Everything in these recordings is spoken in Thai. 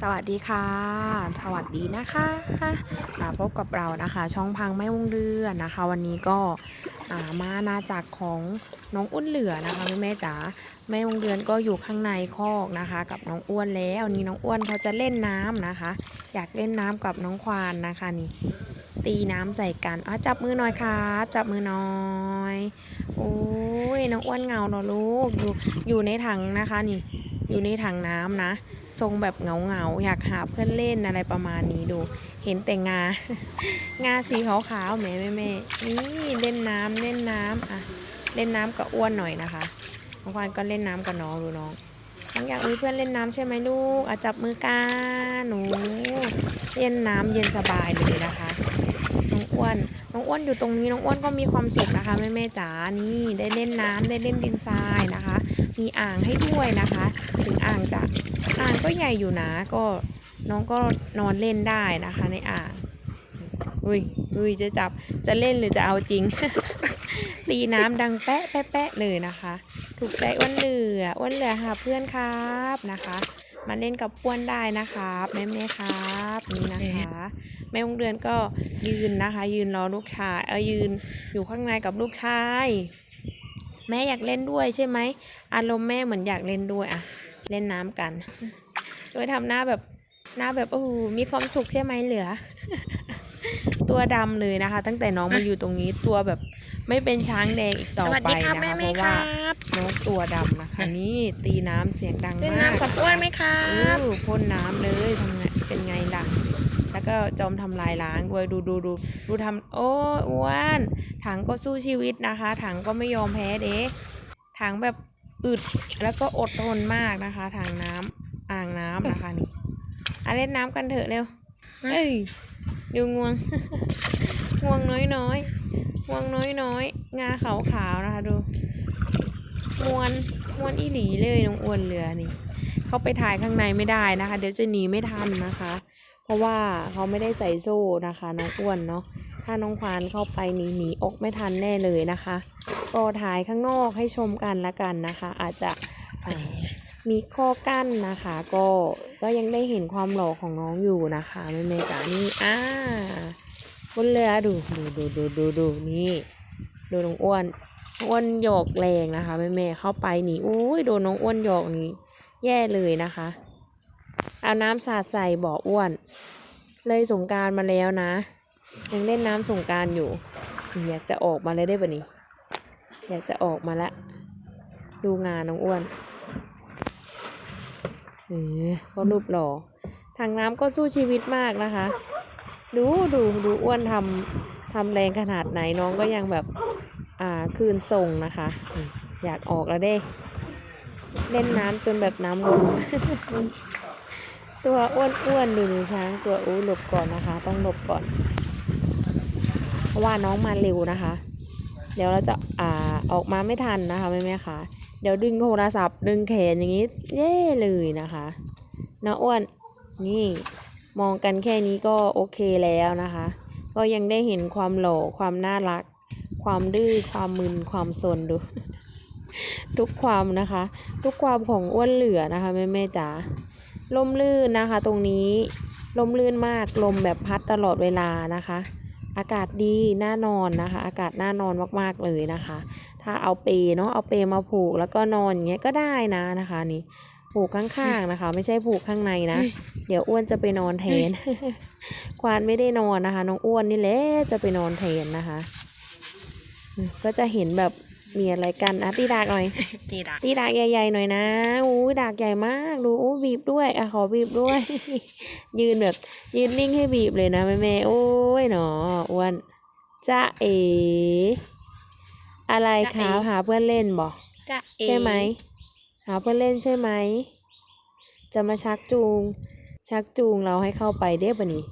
สวัสดีค่ะ สวัสดีนะคะอ่าพบกับเรานะคะ ช่องพังไม่วงเดือนนะคะ วันนี้ก็อ่ามานาจากของน้องอ้วนเหลือนะคะแม่แม่จ๋าแม่วงเดือนก็อยู่ข้างในคอกนะคะ กับน้องอ้วนแล้วนี่น้องอ้วนเขาจะเล่นน้ำนะคะ อยากเล่นน้ำกับน้องควานนะคะนี่ ตีน้ำใส่กันอะจับมือหน่อยครับจับมือหน่อยโอ้ยน้องอ้วนเงาเหรอลูกอยู่อยู่ในถังนะคะนี่ อยู่ในถังน้ำนะ ทรงแบบเหงาเงาๆ อยากหาเพื่อนเล่นอะไรประมาณนี้ดู เห็นแต่งา งาสีขาวๆแม่แม่แม่นี่เล่นน้ำเล่นน้ำอะเล่นน้ำกับอ้วนหน่อยนะคะน้องควานก็เล่นน้ำกับน้องดูน้องน้องอยากมีเพื่อนเล่นน้ำใช่ไหมลูกอะจับมือกันหนูเล่นน้ำเย็นสบายเลยนะคะน้องอ้วนน้องอ้วนอยู่ตรงนี้น้องอ้วนก็มีความสุขนะคะแม่แม่จ๋านี่ได้เล่นน้ำได้เล่นดินทรายนะคะ มีอ่างให้ด้วยนะคะ ถึงอ่างจะอ่างก็ใหญ่อยู่นะก็น้องก็นอนเล่นได้นะคะในอ่างอุ้ยอุ้ยจะจับจะเล่นหรือจะเอาจริง ตีน้ำดังแปะแปะแปะเลยนะคะ ถูกใจอ้วนเหลืออ้วนเหลือหาเพื่อนครับนะคะมาเล่นกับอ้วนได้นะครับแม่แม่ครับนี่นะคะแม่วงเดือนก็ยืนนะคะ ยืนรอลูกชายเออยืนอยู่ข้างในกับลูกชาย แม่อยากเล่นด้วยใช่ไหมอารมณ์แม่เหมือนอยากเล่นด้วยอะเล่นน้ำกัน โดยทำหน้าแบบหน้าแบบโอ้โหมีความสุขใช่ไหมเหลือ ตัวดำเลยนะคะ ตั้งแต่น้องมาอยู่ตรงนี้ตัวแบบไม่เป็นช้างแดงอีกต่อสวัสไปดีครับนะคะแม่เพแม่ราะคว่ารับน้องตัวดำนะคะ นี่ตีน้ำเสียงดังเล่นมากน้ำกับอ้วนไหมครับอู้พ่นน้ำเลยทำไงเป็นไงล่ะ แล้วก็จอมทำลายล้างด้วยดูดูดูดูทำโอ้อ้วนถังก็สู้ชีวิตนะคะ ถังก็ไม่ยอมแพ้เด้ถังแบบอึดแล้วก็อดทนมากนะคะถังน้ำอ่างน้ำนะคะนี่อะเล่นน้ำกันเถอะเร็วเอ้ยดูงวง งวงน้อยน้อยงวงน้อยน้อยงาขาวขาวนะคะดูมวนมวนอีหลีเลยน้องอ้วนเหลือนี่ เขาไปถ่ายข้างในไม่ได้นะคะ เดี๋ยวจะหนีไม่ทันนะคะ เพราะว่าเขาไม่ได้ใส่โซ่นะคะน้องอ้วนเนาะถ้าน้องควานเข้าไปหนีหนีออกไม่ทันแน่เลยนะคะก็ถ่ายข้างนอกให้ชมกันละกันนะคะ อาจจะมีข้อกั้นนะคะ ก็ก็ยังได้เห็นความหล่อของน้องอยู่นะคะแม่เมจ๋านี่อ่าบนเรือดูดูดูดูดูดูนี่ดูน้องอ้วนอ้วนหยอกแรงนะคะแม่แม่เข้าไปหนีอุ้ยโดนน้องอ้วนหยอกนี่แย่เลยนะคะ เอาน้ำสาดใส่บ่ออ้วน เลยสงการมาแล้วนะ ยังเล่นน้ำสงการอยู่ อยากจะออกมาเลยได้ปะนี่อยากจะออกมาละ ดูงานน้องอ้วนเออก็รูปหล่อทางน้ำก็สู้ชีวิตมากนะคะ ดูดูดูอ้วนทำทำแรงขนาดไหนน้องก็ยังแบบ อ่าคืนส่งนะคะ อยากออกแล้วเด้ เล่นน้ำจนแบบน้ำลง ตัวอ้วนอ้วนๆดูดูช้างตัวอู้หลบก่อนนะคะ ต้องหลบก่อน เพราะว่าน้องมาเร็วนะคะ เดี๋ยวเราจะอ่าออกมาไม่ทันนะคะแม่แม่ค่ะ เดี๋ยวดึงโทรศัพท์ดึงแขนอย่างนี้เย่เลยนะคะน้าอ้วนนี่มองกันแค่นี้ก็โอเคแล้วนะคะ ก็ยังได้เห็นความหล่อความน่ารัก ความดื้อความมึนความสนดู ทุกความนะคะ ทุกความของอ้วนเหลือนะคะแม่แม่จ๋า ลมลื่นนะคะ ตรงนี้ลมลื่นมากลมแบบพัดตลอดเวลานะคะ อากาศดีน่านอนนะคะ อากาศน่านอนมากๆเลยนะคะ ถ้าเอาเปลเนาะเอาเปลมาผูกแล้วก็นอนอย่างเงี้ยก็ได้นะนะคะนี่ผูกข้างๆนะคะ ไม่ใช่ผูกข้างในนะ เดี๋ยวอ้วนจะไปนอนแทน ควานไม่ได้นอนนะคะ น้องอ้วนนี่แหละจะไปนอนแทนนะคะ ก็จะเห็นแบบ มีอะไรกันอะตีดากหน่อยจีดักตีดากใหญ่ๆหน่อยนะอู้ดากใหญ่มากดูอู้บีบด้วยอะขอบีบด้วย ยืนแบบ ยืนนิ่งให้บีบเลยนะแม่แม่ๆโอ้ยหนออ้วนจ้าเอ อะไรคะหาเพื่อนเล่นบอกจะเอใช่ไหมหาเพื่อนเล่นใช่ไหมจะมาชักจูง ชักจูงเราให้เข้าไปเด้ปะนี่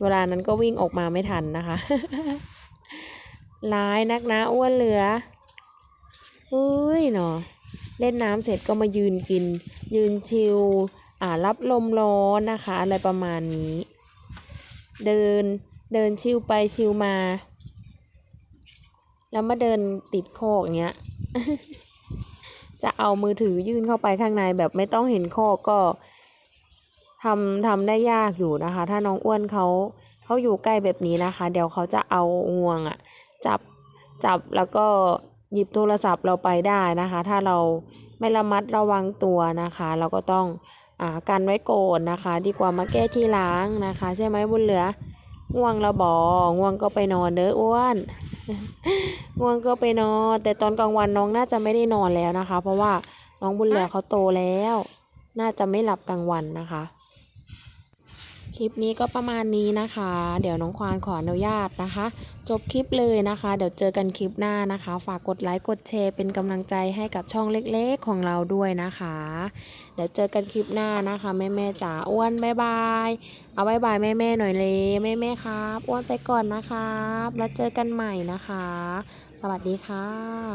เวลานั้นก็วิ่งออกมาไม่ทันนะคะร้ายนักนะอ้วนเหลือ เฮ้ยเนาะเล่นน้ำเสร็จก็มายืนกิน ยืนชิลอ่ารับลมร้อนนะคะ อะไรประมาณนี้ เดินเดินชิลไปชิลมา แล้วมาเดินติดโคอกอย่างเงี้ย จะเอามือถือยื่นเข้าไปข้างในแบบไม่ต้องเห็นข้อก็ทำทำได้ยากอยู่นะคะ ถ้าน้องอ้วนเขาเขาอยู่ใกล้แบบนี้นะคะ เดี๋ยวเขาจะเอางวงอะจับจับแล้วก็ หยิบโทรศัพท์เราไปได้นะคะ ถ้าเราไม่ระมัดระวังตัวนะคะ เราก็ต้องอ่ากันไว้ก่อนนะคะ ดีกว่ามาแก้ที่ล้างนะคะ ใช่ไหมบุญเหลือ ง่วงเราบอง่วงก็ไปนอนเด้ออ้วน ง่วงก็ไปนอน แต่ตอนกลางวันน้องน่าจะไม่ได้นอนแล้วนะคะ เพราะว่าน้องบุญเหลือเขาโตแล้ว น่าจะไม่หลับกลางวันนะคะ คลิปนี้ก็ประมาณนี้นะคะ เดี๋ยวน้องควานขออนุญาตนะคะ จบคลิปเลยนะคะ เดี๋ยวเจอกันคลิปหน้านะคะ ฝากกดไลค์กดแชร์เป็นกำลังใจให้กับช่องเล็กๆของเราด้วยนะคะ เดี๋ยวเจอกันคลิปหน้านะคะแม่แม่ๆจ๋าอ้วนบายบายเอาบายบายแม่แม่ๆหน่อยเลยแม่แม่ๆครับอ้วนไปก่อนนะครับ แล้วเจอกันใหม่นะคะ สวัสดีค่ะ